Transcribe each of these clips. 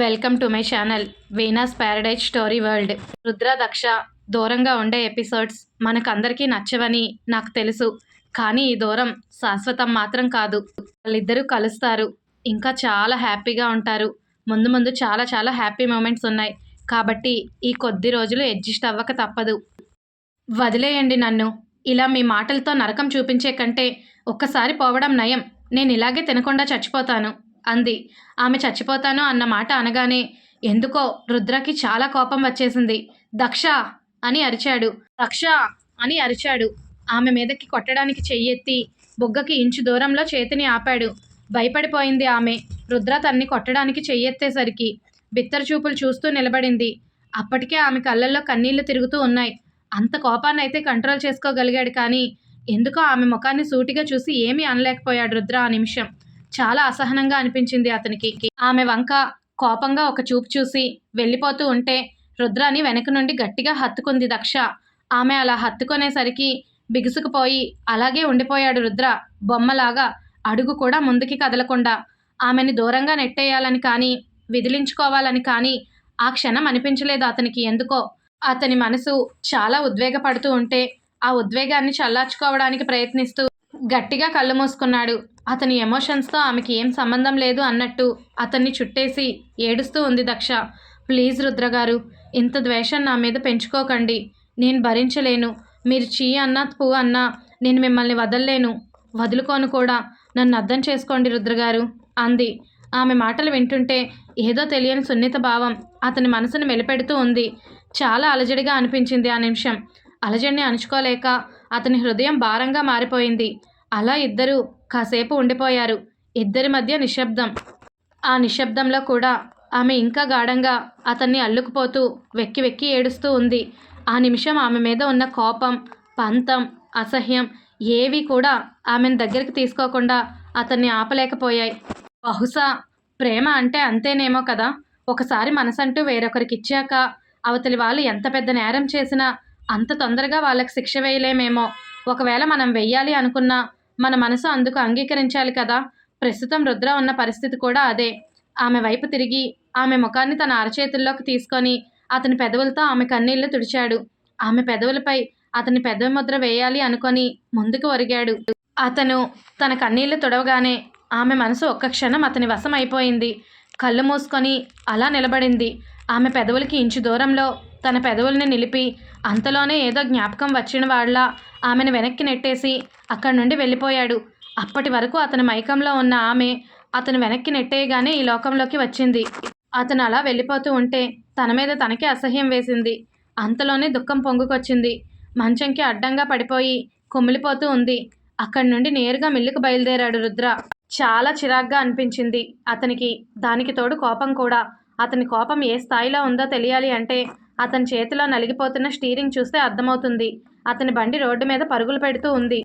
Welcome to my channel Veena's paradise story world Rudra Daksha దూరంగా ఉండే episodes మనకందరికీ నచ్చవని నాకు తెలుసు. కానీ ఈ దూరం శాశ్వతం మాత్రం కాదు. వాళ్ళిద్దరూ కలుస్తారు. ఇంకా చాలా హ్యాపీగా ఉంటారు. ముందు ముందు చాలా చాలా హ్యాపీ మూమెంట్స్ ఉన్నాయి. కాబట్టి ఈ కొద్ది రోజులు అడ్జస్ట్ అవ్వక తప్పదు. వదిలేయండి నన్ను. ఇలా మీ మాటలతో నరకం చూపించే కంటే ఒక్కసారి పోవడం నయం. నేను ఇలాగే తినకుండా చచ్చిపోతాను. అంది. ఆమె చచ్చిపోతాను అన్న మాట అనగానే ఎందుకో రుద్రకి చాలా కోపం వచ్చేసింది. దక్ష! అని అరిచాడు. దక్ష! అని అరిచాడు. ఆమె మీదకి కొట్టడానికి చెయ్యెత్తి బుగ్గకి ఇంచు దూరంలో చేతిని ఆపాడు. భయపడిపోయింది ఆమె. రుద్ర తన్ని కొట్టడానికి చెయ్యెత్తేసరికి బిత్తర చూపులు చూస్తూ నిలబడింది. అప్పటికే ఆమె కళ్ళల్లో కన్నీళ్ళు తిరుగుతూ ఉన్నాయి. అంత కోపాన్ని అయితే కంట్రోల్ చేసుకోగలిగాడు కానీ ఎందుకో ఆమె ముఖాన్ని సూటిగా చూసి ఏమీ అనలేకపోయాడు రుద్ర ఆ నిమిషం. చాలా అసహనంగా అనిపించింది అతనికి. ఆమె వంక కోపంగా ఒక చూపు చూసి వెళ్ళిపోతూ ఉంటే రుద్రాని వెనక నుండి గట్టిగా హత్తుకుంది దక్ష. ఆమె అలా హత్తుకునేసరికి బిగుసుకుపోయి అలాగే ఉండిపోయాడు రుద్ర. బొమ్మలాగా అడుగు కూడా ముందుకి కదలకుండా. ఆమెని దూరంగా నెట్టేయాలని కానీ విదిలించుకోవాలని కానీ ఆ క్షణం అనిపించలేదు అతనికి. ఎందుకో? అతని మనసు చాలా ఉద్వేగపడుతూ ఉంటే ఆ ఉద్వేగాన్ని చల్లార్చుకోవడానికి ప్రయత్నిస్తూ గట్టిగా కళ్ళు మూసుకున్నాడు. అతని ఎమోషన్స్తో ఆమెకి ఏం సంబంధం లేదు అన్నట్టు అతన్ని చుట్టేసి ఏడుస్తూ ఉంది దక్ష. ప్లీజ్ రుద్రగారు ఇంత ద్వేషం నా మీద పెంచుకోకండి. నేను భరించలేను. మీరు చీ అన్నా పూ అన్నా నేను మిమ్మల్ని వదల్లేను. వదులుకోను కూడా. నన్ను అర్థం చేసుకోండి రుద్రగారు అంది. ఆమె మాటలు వింటుంటే ఏదో తెలియని సున్నిత భావం అతని మనసును మెలిపెడుతూ ఉంది. చాలా అలజడిగా అనిపించింది ఆ నిమిషం. అలజడిని అణుచుకోలేక అతని హృదయం భారంగా మారిపోయింది. అలా ఇద్దరు కాసేపు ఉండిపోయారు. ఇద్దరి మధ్య నిశ్శబ్దం. ఆ నిశ్శబ్దంలో కూడా ఆమె ఇంకా గాఢంగా అతన్ని అల్లుకుపోతూ వెక్కి వెక్కి ఏడుస్తూ ఉంది. ఆ నిమిషం ఆమె మీద ఉన్న కోపం పంతం అసహ్యం ఏవి కూడా ఆమెను దగ్గరికి తీసుకోకుండా అతన్ని ఆపలేకపోయాయి. బహుశా ప్రేమ అంటే అంతేనేమో కదా? ఒకసారి మనసంటూ వేరొకరికి ఇచ్చాక అవతలి వాళ్ళు ఎంత పెద్ద నేరం చేసినా అంత తొందరగా వాళ్ళకి శిక్ష వేయలేమేమో. ఒకవేళ మనం వెయ్యాలి అనుకున్నా మన మనసు అందుకు అంగీకరించాలి కదా. ప్రస్తుతం రుద్ర ఉన్న పరిస్థితి కూడా అదే. ఆమె వైపు తిరిగి ఆమె ముఖాన్ని తన అరచేతుల్లోకి తీసుకొని అతని పెదవులతో ఆమె కన్నీళ్ళు తుడిచాడు. ఆమె పెదవులపై అతని పెదవి ముద్ర వేయాలి అనుకొని ముందుకు ఒరిగాడు. అతను తన కన్నీళ్ళు తుడవగానే ఆమె మనసు ఒక్క క్షణం అతని వశం అయిపోయింది. కళ్ళు మూసుకొని అలా నిలబడింది. ఆమె పెదవులకి ఇంచు దూరంలో తన పెదవుల్ని నిలిపి అంతలోనే ఏదో జ్ఞాపకం వచ్చిన వాళ్ళ ఆమెను వెనక్కి నెట్టేసి అక్కడి నుండి వెళ్ళిపోయాడు. అప్పటి వరకు అతని మైకంలో ఉన్న ఆమె అతను వెనక్కి నెట్టేయగానే ఈ లోకంలోకి వచ్చింది. అతను అలా వెళ్ళిపోతూ ఉంటే తన మీద తనకే అసహ్యం వేసింది. అంతలోనే దుఃఖం పొంగుకొచ్చింది. మంచంకి అడ్డంగా పడిపోయి కుమిలిపోతూ ఉంది. అక్కడి నుండి నేరుగా మిల్లుకు బయలుదేరాడు రుద్ర. చాలా చిరాగ్గా అనిపించింది. అతనికి దానికి తోడు కోపం కూడా. అతని కోపం ఏ స్థాయిలో ఉందో తెలియాలి అంటే అతని చేతిలో నలిగిపోతున్న స్టీరింగ్ చూస్తే అర్థమవుతుంది. అతని బండి రోడ్డు మీద పరుగులు పెడుతూ ఉంది.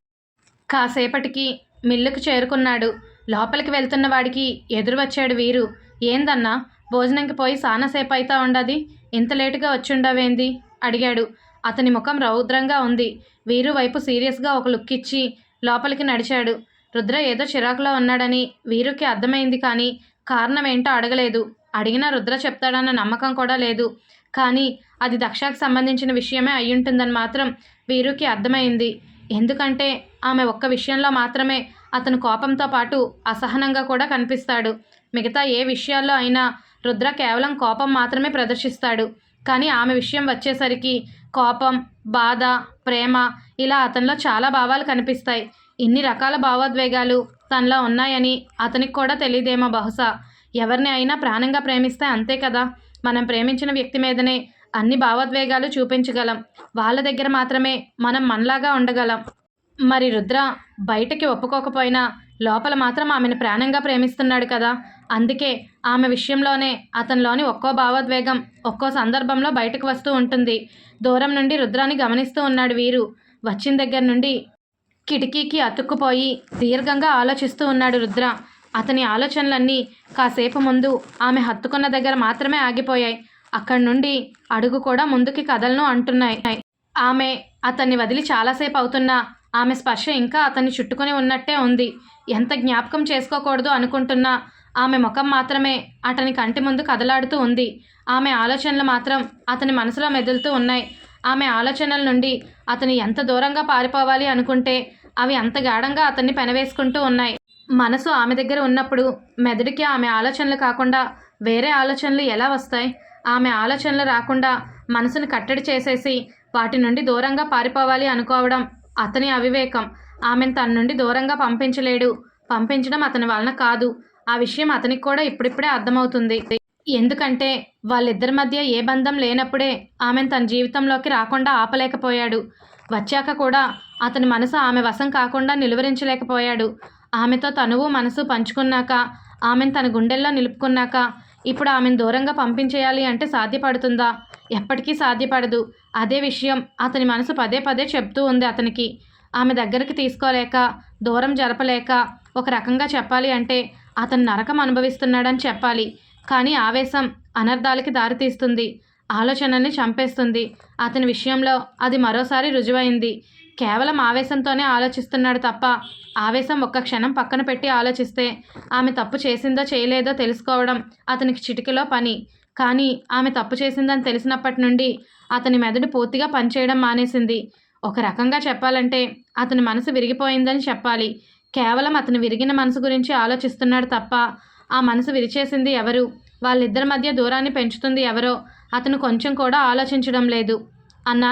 కాసేపటికి మిల్లుకు చేరుకున్నాడు. లోపలికి వెళ్తున్న వాడికి ఎదురు వచ్చాడు వీరు. ఏందన్నా భోజనంకి పోయి సానాసేపు అయితా ఉండది? ఇంత లేటుగా వచ్చుండవేంది? అడిగాడు. అతని ముఖం రౌద్రంగా ఉంది. వీరు వైపు సీరియస్గా ఒక లుక్ ఇచ్చి లోపలికి నడిచాడు. రుద్ర ఏదో చిరాకులో ఉన్నాడని వీరుకి అర్థమైంది కానీ కారణం ఏంటో అడగలేదు. అడిగినా రుద్ర చెప్తాడన్న నమ్మకం కూడా లేదు. కానీ అది దక్షకు సంబంధించిన విషయమే అయ్యుంటుందని మాత్రం వీరుకి అర్థమైంది. ఎందుకంటే ఆమె ఒక్క విషయంలో మాత్రమే అతను కోపంతో పాటు అసహనంగా కూడా కనిపిస్తాడు. మిగతా ఏ విషయాల్లో అయినా రుద్ర కేవలం కోపం మాత్రమే ప్రదర్శిస్తాడు. కానీ ఆమె విషయం వచ్చేసరికి కోపం బాధ ప్రేమ ఇలా అతనిలో చాలా భావాలు కనిపిస్తాయి. ఇన్ని రకాల భావోద్వేగాలు తనలో ఉన్నాయని అతనికి కూడా తెలియదేమో బహుశా. ఎవరిని అయినా ప్రాణంగా ప్రేమిస్తే అంతే కదా? మనం ప్రేమించిన వ్యక్తి మీదనే అన్ని భావోద్వేగాలు చూపించగలం. వాళ్ళ దగ్గర మాత్రమే మనం మనలాగా ఉండగలం. మరి రుద్ర బయటకి ఒప్పుకోకపోయినా లోపల మాత్రం ఆమెను ప్రాణంగా ప్రేమిస్తున్నాడు కదా. అందుకే ఆమె విషయంలోనే అతనిలోని ఒక్కో భావోద్వేగం ఒక్కో సందర్భంలో బయటకు వస్తూ ఉంటుంది. దూరం నుండి రుద్రాన్ని గమనిస్తూ ఉన్నాడు వీరు. వచ్చిన దగ్గర నుండి కిటికీకి అతుక్కుపోయి దీర్ఘంగా ఆలోచిస్తూ ఉన్నాడు రుద్ర. అతని ఆలోచనలన్నీ కాసేపు ముందు ఆమె హత్తుకున్న దగ్గర మాత్రమే ఆగిపోయాయి. అక్కడి నుండి అడుగు కూడా ముందుకి కదలను అంటున్నాయి. ఆమె అతన్ని వదిలి చాలాసేపు అవుతున్నా ఆమె స్పర్శ ఇంకా అతన్ని చుట్టుకొని ఉన్నట్టే ఉంది. ఎంత జ్ఞాపకం చేసుకోకూడదు అనుకుంటున్నా ఆమె ముఖం మాత్రమే అతని కంటి ముందు కదలాడుతూ ఉంది. ఆమె ఆలోచనలు మాత్రం అతని మనసులో మెదులుతూ ఉన్నాయి. ఆమె ఆలోచనల నుండి అతను ఎంత దూరంగా పారిపోవాలి అనుకుంటే అవి అంత గాఢంగా అతన్ని పెనవేసుకుంటూ ఉన్నాయి. మనసు ఆమె దగ్గర ఉన్నప్పుడు మెదడుకి ఆమె ఆలోచనలు కాకుండా వేరే ఆలోచనలు ఎలా వస్తాయి? ఆమె ఆలోచనలు రాకుండా మనసును కట్టడి చేసేసి వాటి నుండి దూరంగా పారిపోవాలి అనుకోవడం అతని అవివేకం. ఆమెను తన నుండి దూరంగా పంపించలేడు. పంపించడం అతని వలన కాదు. ఆ విషయం అతనికి కూడా ఇప్పుడిప్పుడే అర్థమవుతుంది. ఎందుకంటే వాళ్ళిద్దరి మధ్య ఏ బంధం లేనప్పుడే ఆమెను తన జీవితంలోకి రాకుండా ఆపలేకపోయాడు. వచ్చాక కూడా అతని మనసు ఆమె వశం కాకుండా నిలువరించలేకపోయాడు. ఆమెతో తనువు మనసు పంచుకున్నాక ఆమెను తన గుండెల్లో నిలుపుకున్నాక ఇప్పుడు ఆమెను దూరంగా పంపించేయాలి అంటే సాధ్యపడుతుందా? ఎప్పటికీ సాధ్యపడదు. అదే విషయం అతని మనసు పదే పదే చెప్తూ ఉంది అతనికి. ఆమె దగ్గరికి తీసుకోలేక దూరం జరపలేక ఒక రకంగా చెప్పాలి అంటే అతను నరకం అనుభవిస్తున్నాడని చెప్పాలి. కానీ ఆవేశం అనర్థాలకి దారితీస్తుంది ఆలోచనని చంపేస్తుంది. అతని విషయంలో అది మరోసారి రుజువైంది. కేవలం ఆవేశంతోనే ఆలోచిస్తున్నాడు తప్ప ఆవేశం ఒక్క క్షణం పక్కన పెట్టి ఆలోచిస్తే ఆమె తప్పు చేసిందో చేయలేదో తెలుసుకోవడం అతనికి చిటికలో పని. కానీ ఆమె తప్పు చేసిందని తెలిసినప్పటి నుండి అతని మెదడు పూర్తిగా పనిచేయడం మానేసింది. ఒక రకంగా చెప్పాలంటే అతని మనసు విరిగిపోయిందని చెప్పాలి. కేవలం అతను విరిగిన మనసు గురించి ఆలోచిస్తున్నాడు తప్ప ఆ మనసు విరిచేసింది ఎవరు? వాళ్ళిద్దరి మధ్య దూరాన్ని పెంచుతుంది ఎవరో అతను కొంచెం కూడా ఆలోచించడం లేదు. అన్న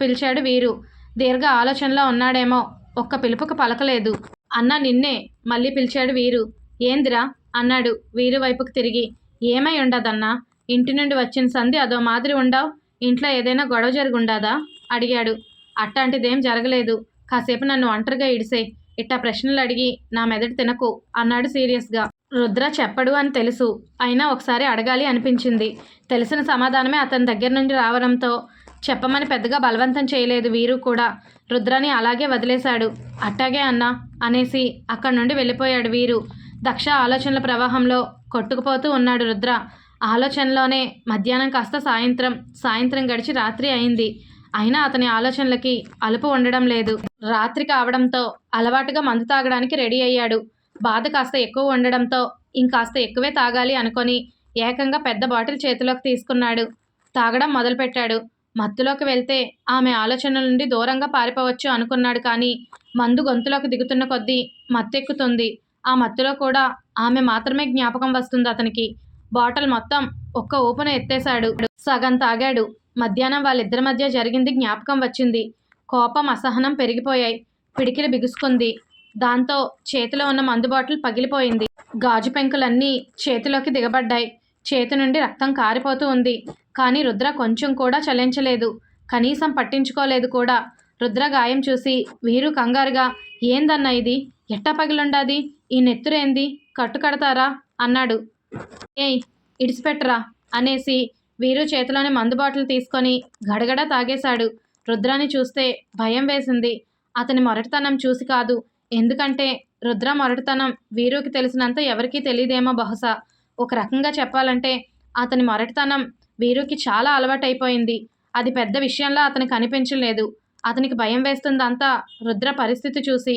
పిలిచాడు వీరు. దీర్ఘ ఆలోచనలో ఉన్నాడేమో. ఒక్క పిలుపుకు పలకలేదు. అన్న నిన్నే మళ్ళీ పిలిచాడు వీరు. ఏందిరా? అన్నాడు. వీరు వైపుకు తిరిగి. ఏమై ఉండదన్నా? ఇంటి నుండి వచ్చిన సంధి అదో మాదిరి ఉండవు? ఇంట్లో ఏదైనా గొడవ జరుగుండాదా? అడిగాడు. అట్టాంటిదేం జరగలేదు. కాసేపు నన్ను ఒంటరిగా ఇడిసే ఇట్టా ప్రశ్నలు అడిగి నా మెదడు తినకు అన్నాడు సీరియస్గా. రుద్ర చెప్పడు అని తెలుసు. అయినా ఒకసారి అడగాలి అనిపించింది. తెలిసిన సమాధానమే అతని దగ్గర నుండి రావడంతో చెప్పమని పెద్దగా బలవంతం చేయలేదు వీరు కూడా. రుద్రని అలాగే వదిలేశాడు. అట్టాగే అన్నా అనేసి అక్కడి నుండి వెళ్ళిపోయాడు వీరు. దక్ష ఆలోచనల ప్రవాహంలో కొట్టుకుపోతూ ఉన్నాడు రుద్ర. ఆలోచనలోనే మధ్యాహ్నం కాస్త సాయంత్రం సాయంత్రం గడిచి రాత్రి అయింది. అయినా అతని ఆలోచనలకి అలుపు ఉండడం లేదు. రాత్రి కావడంతో అలవాటుగా మందు తాగడానికి రెడీ అయ్యాడు. బాధ కాస్త ఎక్కువ ఉండడంతో ఇంకాస్త ఎక్కువే తాగాలి అనుకొని ఏకంగా పెద్ద బాటిల్ చేతిలోకి తీసుకున్నాడు. తాగడం మొదలుపెట్టాడు. మత్తులోకి వెళ్తే ఆమె ఆలోచనల నుండి దూరంగా పారిపోవచ్చు అనుకున్నాడు కానీ మందు గొంతులోకి దిగుతున్న కొద్దీ మత్తెక్కుతుంది. ఆ మత్తులో కూడా ఆమె మాత్రమే జ్ఞాపకం వస్తుంది అతనికి. బాటిల్ మొత్తం ఒక్క ఊపున ఎత్తేశాడు. సగం తాగాడు. మధ్యాహ్నం వాళ్ళిద్దరి మధ్య జరిగింది జ్ఞాపకం వచ్చింది. కోపం అసహనం పెరిగిపోయాయి. పిడికిలు బిగుసుకుంది. దాంతో చేతిలో ఉన్న మందు బాటిల్ పగిలిపోయింది. గాజు పెంకులన్నీ చేతిలోకి దిగబడ్డాయి. చేతి నుండి రక్తం కారిపోతూ ఉంది. కానీ రుద్ర కొంచెం కూడా చలించలేదు. కనీసం పట్టించుకోలేదు కూడా. రుద్ర గాయం చూసి వీరు కంగారుగా ఏందన్నా ఇది? ఎట్టా పగిలుండాది? ఈ నెత్తురేంది? కట్టు కడతారా? అన్నాడు. ఏయ్ ఇడిచిపెట్టరా అనేసి వీరు చేతిలోని మందు బాటిల్ తీసుకొని గడగడ తాగేశాడు. రుద్రాని చూస్తే భయం వేసింది. అతని మొరటితనం చూసి కాదు. ఎందుకంటే రుద్ర మొరటితనం వీరుకి తెలిసినంత ఎవరికీ తెలియదేమో బహుశా. ఒక రకంగా చెప్పాలంటే అతని మొరటితనం వీరుకి చాలా అలవాటైపోయింది. అది పెద్ద విషయంలా అతనికి అనిపించలేదు. అతనికి భయం వేస్తుందంతా రుద్ర పరిస్థితి చూసి.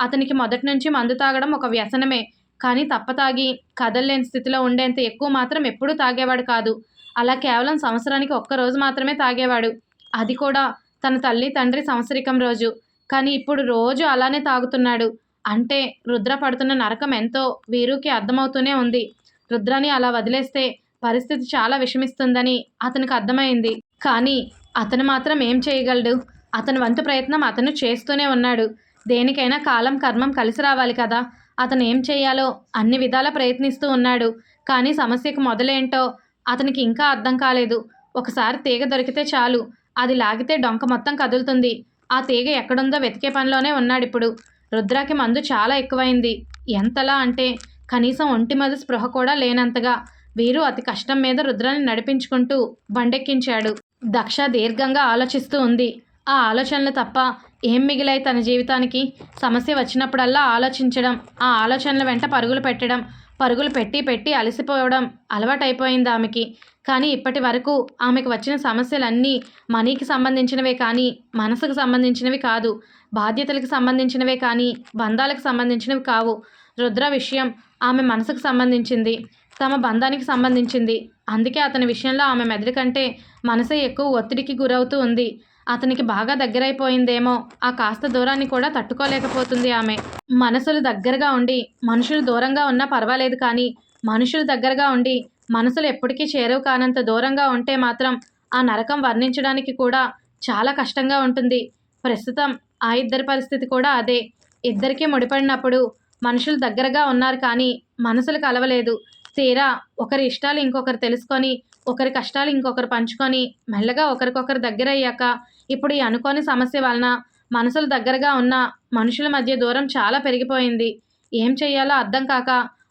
అతనికి మొదటి నుంచి మందు తాగడం ఒక వ్యసనమే. కానీ తప్పతాగి కదల్లేని స్థితిలో ఉండేంత ఎక్కువ మాత్రం ఎప్పుడూ తాగేవాడు కాదు. అలా కేవలం సంవత్సరానికి ఒక్క రోజు మాత్రమే తాగేవాడు. అది కూడా తన తల్లి తండ్రి సంవత్సరికం రోజు. కానీ ఇప్పుడు రోజు అలానే తాగుతున్నాడు. అంటే రుద్ర పడుతున్న నరకం ఎంతో వీరుకి అర్థమవుతూనే ఉంది. రుద్రని అలా వదిలేస్తే పరిస్థితి చాలా విషమిస్తుందని అతనికి అర్థమైంది. కానీ అతను మాత్రం ఏం చేయగలడు? అతని వంతు ప్రయత్నం అతను చేస్తూనే ఉన్నాడు. దేనికైనా కాలం కర్మం కలిసి రావాలి కదా. అతను ఏం చేయాలో అన్ని విధాలా ప్రయత్నిస్తూ ఉన్నాడు. కానీ సమస్యకు మొదలేంటో అతనికి ఇంకా అర్థం కాలేదు. ఒకసారి తీగ దొరికితే చాలు. అది లాగితే డొంక మొత్తం కదులుతుంది. ఆ తీగ ఎక్కడుందో వెతికే పనిలోనే ఉన్నాడిప్పుడు రుద్రాకి మందు చాలా ఎక్కువైంది. ఎంతలా అంటే కనీసం ఒంటి మీద స్పృహ కూడా లేనంతగా. వీరు అతి కష్టం మీద రుద్రాన్ని నడిపించుకుంటూ బండెక్కించాడు. దక్ష దీర్ఘంగా ఆలోచిస్తూ ఉంది. ఆ ఆలోచనలు తప్ప ఏం మిగిలాయి తన జీవితానికి? సమస్య వచ్చినప్పుడల్లా ఆలోచించడం ఆ ఆలోచనల వెంట పరుగులు పెట్టడం పరుగులు పెట్టి పెట్టి అలసిపోవడం అలవాటైపోయింది ఆమెకి. కానీ ఇప్పటి వరకు ఆమెకు వచ్చిన సమస్యలన్నీ మనీకి సంబంధించినవే కానీ మనసుకు సంబంధించినవి కాదు. బాధ్యతలకు సంబంధించినవే కానీ బంధాలకు సంబంధించినవి కావు. రుద్ర విషయం ఆమె మనసుకు సంబంధించింది. తమ బంధానికి సంబంధించింది. అందుకే అతని విషయంలో ఆమె మెదడు కంటే మనసే ఎక్కువ ఒత్తిడికి గురవుతూ ఉంది. అతనికి బాగా దగ్గరైపోయిందేమో. ఆ కాస్త దూరాన్ని కూడా తట్టుకోలేకపోతుంది ఆమె. మనసులు దగ్గరగా ఉండి మనుషులు దూరంగా ఉన్నా పర్వాలేదు కానీ మనుషులు దగ్గరగా ఉండి మనసులు ఎప్పటికీ చేరువు కానంత దూరంగా ఉంటే మాత్రం ఆ నరకం వర్ణించడానికి కూడా చాలా కష్టంగా ఉంటుంది. ప్రస్తుతం ఆ ఇద్దరి పరిస్థితి కూడా అదే. ఇద్దరికీ ముడిపడినప్పుడు మనుషులు దగ్గరగా ఉన్నారు కానీ మనసులు కలవలేదు. తీరా ఒకరి ఇష్టాలు ఇంకొకరు తెలుసుకొని ఒకరి కష్టాలు ఇంకొకరు పంచుకొని మెల్లగా ఒకరికొకరు దగ్గర అయ్యాక ఇప్పుడు ఈ అనుకోని సమస్య వలన మనసులు దగ్గరగా ఉన్న మనుషుల మధ్య దూరం చాలా పెరిగిపోయింది. ఏం చేయాలో అర్థం కాక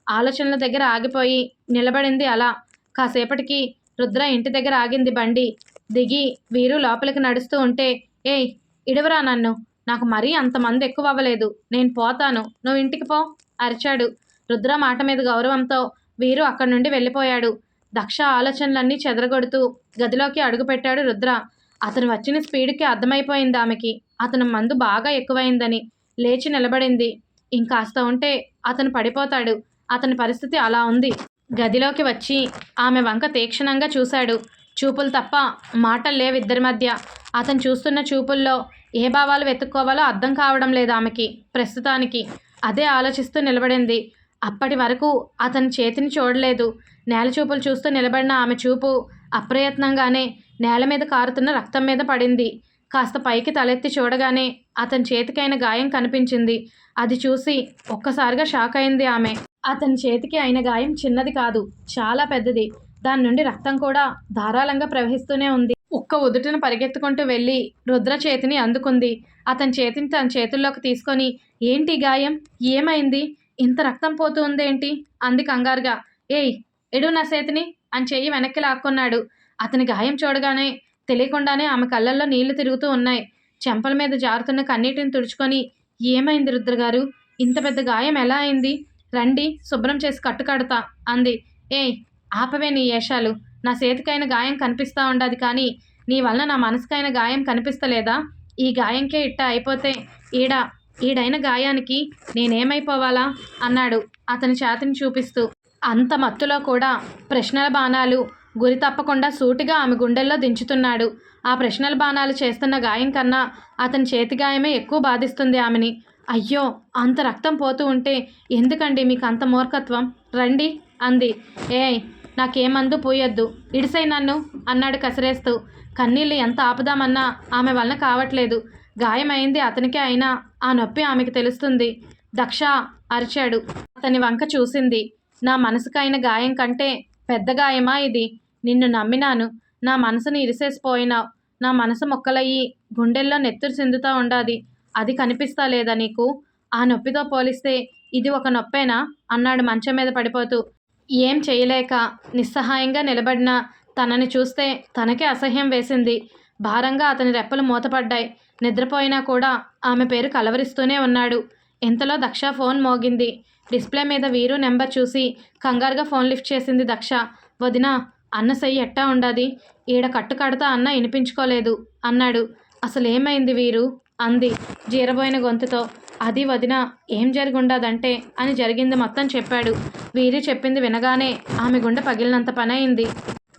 ఆలోచనల దగ్గర ఆగిపోయి నిలబడింది అలా. కాసేపటికి రుద్ర ఇంటి దగ్గర ఆగింది బండి. దిగి వీరు లోపలికి నడుస్తూ ఉంటే ఏయ్ ఇడవరా నన్ను? నాకు మరీ అంతమంది ఎక్కువ అవ్వలేదు. నేను పోతాను. నువ్వు ఇంటికి పో అరిచాడు. రుద్ర మాట మీద గౌరవంతో వీరు అక్కడి నుండి వెళ్ళిపోయాడు. దక్ష ఆలోచనలన్నీ చెదరగొడుతూ గదిలోకి అడుగుపెట్టాడు రుద్ర. అతను వచ్చిన స్పీడ్కి అర్థమైపోయింది ఆమెకి. అతను మందు బాగా ఎక్కువైందని లేచి నిలబడింది. ఇంకాస్త ఉంటే అతను పడిపోతాడు. అతని పరిస్థితి అలా ఉంది. గదిలోకి వచ్చి ఆమె వంక తీక్షణంగా చూశాడు. చూపులు తప్ప మాటలు లేవు ఇద్దరి మధ్య. అతను చూస్తున్న చూపుల్లో ఏ భావాలు వెతుక్కోవాలో అర్థం కావడం లేదు ఆమెకి ప్రస్తుతానికి. అదే ఆలోచిస్తూ నిలబడింది. అప్పటి వరకు అతని చేతిని చూడలేదు. నేల చూపులు చూస్తూ నిలబడిన ఆమె చూపు అప్రయత్నంగానే నేల మీద కారుతున్న రక్తం మీద పడింది. కాస్త పైకి తలెత్తి చూడగానే అతని చేతికైన గాయం కనిపించింది. అది చూసి ఒక్కసారిగా షాక్ అయింది ఆమె. అతని చేతికి అయిన గాయం చిన్నది కాదు చాలా పెద్దది. దాని నుండి రక్తం కూడా ధారాళంగా ప్రవహిస్తూనే ఉంది. ఒక్క ఉదుటిన పరిగెత్తుకుంటూ వెళ్ళి రుద్ర చేతిని అందుకుంది. అతని చేతిని తన చేతుల్లోకి తీసుకొని ఏంటి గాయం? ఏమైంది? ఇంత రక్తం పోతుందేంటి? అంది కంగారుగా. ఏయ్ ఎడు నా చేతిని అని చెయ్యి వెనక్కి లాక్కున్నాడు. అతని గాయం చూడగానే తెలియకుండానే ఆమె కళ్ళల్లో నీళ్ళు తిరుగుతూ ఉన్నాయి. చెంపల మీద జారుతున్న కన్నీటిని తుడుచుకొని ఏమైంది రుద్రగారు? ఇంత పెద్ద గాయం ఎలా అయింది? రండి శుభ్రం చేసి కట్టుకడతా అంది. ఏయ్ ఆపవే నీ ఏషాలు. నా చేతికైన గాయం కనిపిస్తా ఉండదు కానీ నీ వలన నా మనసుకైన గాయం కనిపిస్తలేదా? ఈ గాయంకే ఇట్ట అయిపోతే ఈడ ఈడైన గాయానికి నేనేమైపోవాలా? అన్నాడు అతని చేతిని చూపిస్తూ. అంత మత్తులో కూడా ప్రశ్నల బాణాలు గురి తప్పకుండా సూటిగా ఆమె గుండెల్లో దించుతున్నాడు. ఆ ప్రశ్నల బాణాలు చేస్తున్న గాయం కన్నా అతని చేతి గాయమే ఎక్కువ బాధిస్తుంది ఆమెని. అయ్యో అంత రక్తం పోతూ ఉంటే ఎందుకండి మీకు అంత మూర్ఖత్వం? రండి అంది. ఏయ్ నాకేమందు పోయొద్దు. ఇడిసై నన్ను అన్నాడు కసిరేస్తూ. కన్నీళ్ళు ఎంత ఆపుదామన్నా ఆమె వలన కావట్లేదు. గాయమైంది అతనికే అయినా. ఆ నొప్పి ఆమెకు తెలుస్తుంది. దక్ష అరిచాడు. అతని వంక చూసింది. నా మనసుకైన గాయం కంటే పెద్ద గాయమా ఇది? నిన్ను నమ్మినాను. నా మనసుని ఇరిసేసిపోయినావు. నా మనసు మొక్కలయ్యి గుండెల్లో నెత్తురు సిందుతా ఉండాది. అది కనిపిస్తా లేదా నీకు? ఆ నొప్పితో పోలిస్తే ఇది ఒక నొప్పేనా? అన్నాడు మంచం మీద పడిపోతూ. ఏం చేయలేక నిస్సహాయంగా నిలబడిన తనని చూస్తే తనకే అసహ్యం వేసింది. భారంగా అతని రెప్పలు మూతపడ్డాయి. నిద్రపోయినా కూడా ఆమె పేరు కలవరిస్తూనే ఉన్నాడు. ఇంతలో దక్ష ఫోన్ మోగింది. డిస్ప్లే మీద వీరు నెంబర్ చూసి కంగారుగా ఫోన్ లిఫ్ట్ చేసింది దక్ష. వదిన అన్న సై ఎట్టా ఉండాది? ఈడ కట్టు కడతా అన్న వినిపించుకోలేదు. అన్నాడు. అసలేమైంది వీరు? అంది జీరబోయిన గొంతుతో. అది వదిన ఏం జరిగుండదంటే అని జరిగింది మొత్తం చెప్పాడు. వీరి చెప్పింది వినగానే ఆమె గుండె పగిలినంత పనైంది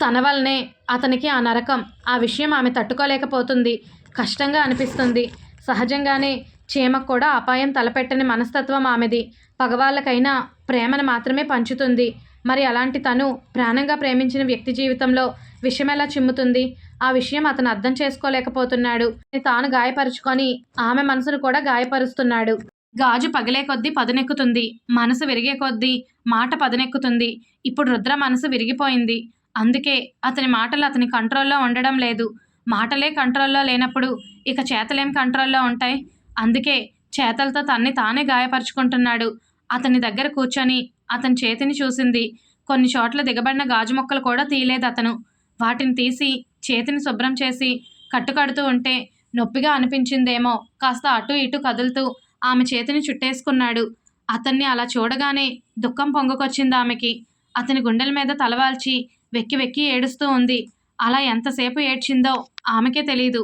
తన వల్లనే అతనికి ఆ నరకం ఆ విషయం ఆమె తట్టుకోలేకపోతుంది. కష్టంగా అనిపిస్తుంది. సహజంగానే చీమకు కూడా అపాయం తలపెట్టని మనస్తత్వం ఆమెది. పగవాళ్ళకైనా ప్రేమను మాత్రమే పంచుతుంది. మరి అలాంటి తను ప్రాణంగా ప్రేమించిన వ్యక్తి జీవితంలో విషయం ఎలా చిమ్ముతుంది? ఆ విషయం అతను అర్థం చేసుకోలేకపోతున్నాడు. తాను గాయపరుచుకొని ఆమె మనసును కూడా గాయపరుస్తున్నాడు. గాజు పగిలే కొద్దీ పదునెక్కుతుంది. మనసు విరిగే కొద్దీ మాట పదునెక్కుతుంది. ఇప్పుడు రుద్ర మనసు విరిగిపోయింది. అందుకే అతని మాటలు అతని కంట్రోల్లో ఉండడం లేదు. మాటలే కంట్రోల్లో లేనప్పుడు ఇక చేతలేం కంట్రోల్లో ఉంటాయి. అందుకే చేతలతో తన్ని తానే గాయపరుచుకుంటున్నాడు. అతని దగ్గర కూర్చొని అతని చేతిని చూసింది. కొన్ని చోట్ల దిగబడిన గాజు మొక్కలు కూడా తీయలేదు అతను. వాటిని తీసి చేతిని శుభ్రం చేసి కట్టుకడుతూ ఉంటే నొప్పిగా అనిపించిందేమో. కాస్త అటు ఇటు కదులుతూ ఆమె చేతిని చుట్టేసుకున్నాడు. అతన్ని అలా చూడగానే దుఃఖం పొంగుకొచ్చింది ఆమెకి. అతని గుండెల మీద తలవాల్చి వెక్కి వెక్కి ఏడుస్తూ ఉంది. అలా ఎంతసేపు ఏడ్చిందో ఆమెకే తెలియదు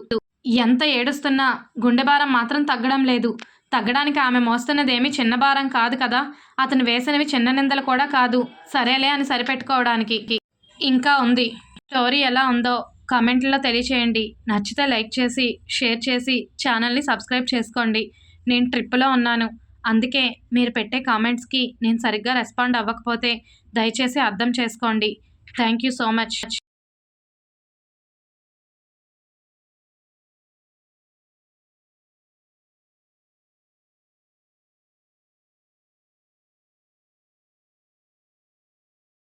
ఎంత ఏడుస్తున్నా గుండె భారం మాత్రం తగ్గడం లేదు. తగ్గడానికి ఆమె మోస్తున్నదేమీ చిన్న భారం కాదు కదా. అతను వేసినవి చిన్న నిందలు కూడా కాదు. సరేలే అని సరిపెట్టుకోవడానికి. ఇంకా ఉంది. స్టోరీ ఎలా ఉందో కామెంట్లో తెలియచేయండి. నచ్చితే లైక్ చేసి షేర్ చేసి ఛానల్ని సబ్స్క్రైబ్ చేసుకోండి. నేను ట్రిప్లో ఉన్నాను. అందుకే మీరు పెట్టే కామెంట్స్కి నేను సరిగ్గా రెస్పాండ్ అవ్వకపోతే దయచేసి అర్థం చేసుకోండి. Thank you so much.